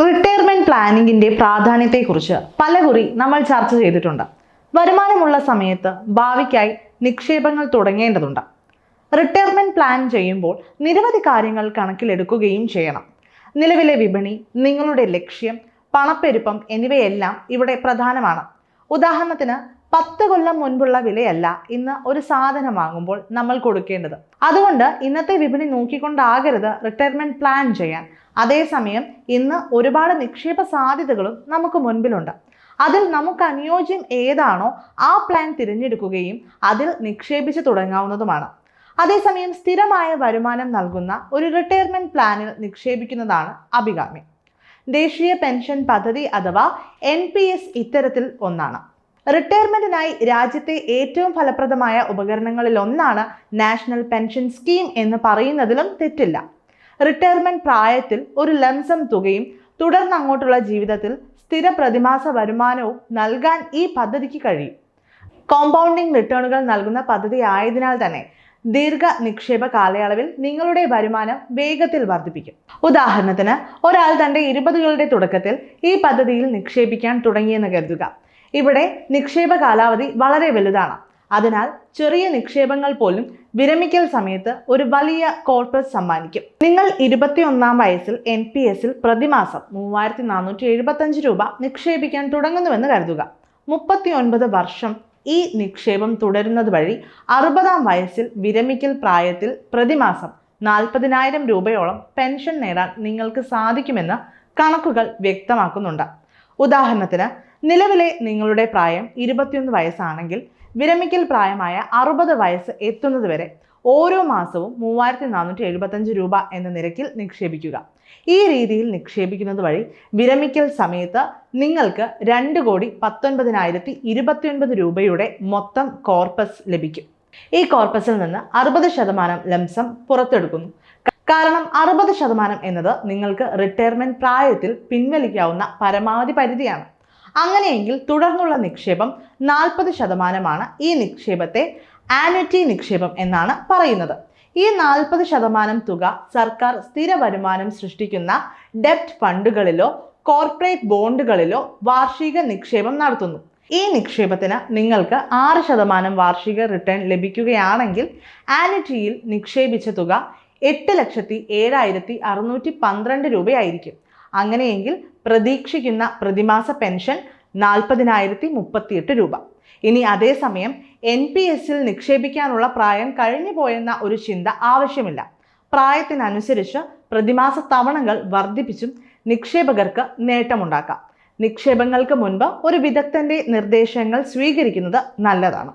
Retirement പ്ലാനിങ്ങിന്റെ പ്രാധാന്യത്തെക്കുറിച്ച് പലകുറി നമ്മൾ ചർച്ച ചെയ്തിട്ടുണ്ട്. വരുമാനമുള്ള സമയത്ത് ഭാവിക്കായി നിക്ഷേപങ്ങൾ തുടങ്ങേണ്ടതുണ്ട്. റിട്ടയർമെന്റ് പ്ലാൻ ചെയ്യുമ്പോൾ നിരവധി കാര്യങ്ങൾ കണക്കിലെടുക്കുകയും ചെയ്യണം. നിലവിലെ വിപണി നിങ്ങളുടെ ലക്ഷ്യം പണപ്പെരുപ്പം എന്നിവയെല്ലാം ഇവിടെ പ്രധാനമാണ്. ഉദാഹരണത്തിന് പത്ത് കൊല്ലം മുൻപുള്ള വിലയല്ല ഇന്ന് ഒരു സാധനം വാങ്ങുമ്പോൾ നമ്മൾ കൊടുക്കേണ്ടത്. അതുകൊണ്ട് ഇന്നത്തെ വിപണി നോക്കിക്കൊണ്ടാകരുത് റിട്ടയർമെന്റ് പ്ലാൻ ചെയ്യാൻ. അതേസമയം ഇന്ന് ഒരുപാട് നിക്ഷേപ സാധ്യതകളും നമുക്ക് മുൻപിലുണ്ട്. അതിൽ നമുക്ക് അനുയോജ്യം ഏതാണോ ആ പ്ലാൻ തിരഞ്ഞെടുക്കുകയും അതിൽ നിക്ഷേപിച്ച് തുടങ്ങാവുന്നതുമാണ്. അതേസമയം സ്ഥിരമായ വരുമാനം നൽകുന്ന ഒരു റിട്ടയർമെന്റ് പ്ലാനിൽ നിക്ഷേപിക്കുന്നതാണ് അഭികാമ്യം. ദേശീയ പെൻഷൻ പദ്ധതി അഥവാ എൻ പി എസ് ഇത്തരത്തിൽ ഒന്നാണ്. റിട്ടയർമെന്റിനായി രാജ്യത്തെ ഏറ്റവും ഫലപ്രദമായ ഉപകരണങ്ങളിൽ ഒന്നാണ് നാഷണൽ പെൻഷൻ സ്കീം എന്ന് പറയുന്നതിലും തെറ്റില്ല. റിട്ടയർമെന്റ് പ്രായത്തിൽ ഒരു ലംസം തുകയും തുടർന്ന് അങ്ങോട്ടുള്ള ജീവിതത്തിൽ സ്ഥിര പ്രതിമാസ വരുമാനവും നൽകാൻ ഈ പദ്ധതിക്ക് കഴിയും. കോമ്പൗണ്ടിംഗ് റിട്ടേണുകൾ നൽകുന്ന പദ്ധതി ആയതിനാൽ തന്നെ ദീർഘ നിക്ഷേപ കാലയളവിൽ നിങ്ങളുടെ വരുമാനം വേഗത്തിൽ വർദ്ധിപ്പിക്കും. ഉദാഹരണത്തിന് ഒരാൾ തന്റെ ഇരുപതുകളുടെ തുടക്കത്തിൽ ഈ പദ്ധതിയിൽ നിക്ഷേപിക്കാൻ തുടങ്ങിയെന്ന് കരുതുക. ഇവിടെ നിക്ഷേപ കാലാവധി വളരെ വലുതാണ്. അതിനാൽ ചെറിയ നിക്ഷേപങ്ങൾ പോലും വിരമിക്കൽ സമയത്ത് ഒരു വലിയ കോർപ്പസ് സമ്മാനിക്കും. നിങ്ങൾ ഇരുപത്തിയൊന്നാം വയസ്സിൽ എൻ പി എസിൽ പ്രതിമാസം മൂവായിരത്തി നാനൂറ്റി എഴുപത്തഞ്ച് രൂപ നിക്ഷേപിക്കാൻ തുടങ്ങുന്നുവെന്ന് കരുതുക. മുപ്പത്തി ഒൻപത് വർഷം ഈ നിക്ഷേപം തുടരുന്നത് വഴി അറുപതാം വയസ്സിൽ വിരമിക്കൽ പ്രായത്തിൽ പ്രതിമാസം നാൽപ്പതിനായിരം രൂപയോളം പെൻഷൻ നേടാൻ നിങ്ങൾക്ക് സാധിക്കുമെന്ന് കണക്കുകൾ വ്യക്തമാക്കുന്നുണ്ട്. ഉദാഹരണത്തിന് നിലവിലെ നിങ്ങളുടെ പ്രായം ഇരുപത്തിയൊന്ന് വയസ്സാണെങ്കിൽ വിരമിക്കൽ പ്രായമായ അറുപത് വയസ്സ് എത്തുന്നതുവരെ ഓരോ മാസവും മൂവായിരത്തി നാനൂറ്റി എഴുപത്തഞ്ച് രൂപ എന്ന നിരക്കിൽ നിക്ഷേപിക്കുക. ഈ രീതിയിൽ നിക്ഷേപിക്കുന്നത് വഴി വിരമിക്കൽ സമയത്ത് നിങ്ങൾക്ക് രണ്ട് കോടി പത്തൊൻപതിനായിരത്തി ഇരുപത്തിയൊൻപത് രൂപയുടെ മൊത്തം കോർപ്പസ് ലഭിക്കും. ഈ കോർപ്പസിൽ നിന്ന് അറുപത് ശതമാനം ലംസം പുറത്തെടുക്കുന്നു. കാരണം അറുപത് ശതമാനം എന്നത് നിങ്ങൾക്ക് റിട്ടയർമെന്റ് പ്രായത്തിൽ പിൻവലിക്കാവുന്ന പരമാവധി പരിധിയാണ്. അങ്ങനെയെങ്കിൽ തുടർന്നുള്ള നിക്ഷേപം നാൽപ്പത് ശതമാനമാണ് ഈ നിക്ഷേപത്തെ ആനുറ്റി നിക്ഷേപം എന്നാണ് പറയുന്നത്. ഈ നാൽപ്പത് ശതമാനം തുക സർക്കാർ സ്ഥിര വരുമാനം സൃഷ്ടിക്കുന്ന ഡെപ്റ്റ് ഫണ്ടുകളിലോ കോർപ്പറേറ്റ് ബോണ്ടുകളിലോ വാർഷിക നിക്ഷേപം നടത്തുന്നു. ഈ നിക്ഷേപത്തിന് നിങ്ങൾക്ക് ആറ് ശതമാനം വാർഷിക റിട്ടേൺ ലഭിക്കുകയാണെങ്കിൽ ആനിറ്റിയിൽ നിക്ഷേപിച്ച തുക എട്ട് ലക്ഷത്തി ഏഴായിരത്തി അറുന്നൂറ്റി പന്ത്രണ്ട് രൂപയായിരിക്കും. അങ്ങനെയെങ്കിൽ പ്രതീക്ഷിക്കുന്ന പ്രതിമാസ പെൻഷൻ നാൽപ്പതിനായിരത്തി മുപ്പത്തിയെട്ട് രൂപ. ഇനി അതേസമയം എൻ പി എസിൽ നിക്ഷേപിക്കാനുള്ള പ്രായം കഴിഞ്ഞു പോയെന്ന ഒരു ചിന്ത ആവശ്യമില്ല. പ്രായത്തിനനുസരിച്ച് പ്രതിമാസ തവണകൾ വർദ്ധിപ്പിച്ചും നിക്ഷേപകർക്ക് നേട്ടമുണ്ടാക്കാം. നിക്ഷേപങ്ങൾക്ക് മുൻപ് ഒരു വിദഗ്ധന്റെ നിർദ്ദേശങ്ങൾ സ്വീകരിക്കുന്നത് നല്ലതാണ്.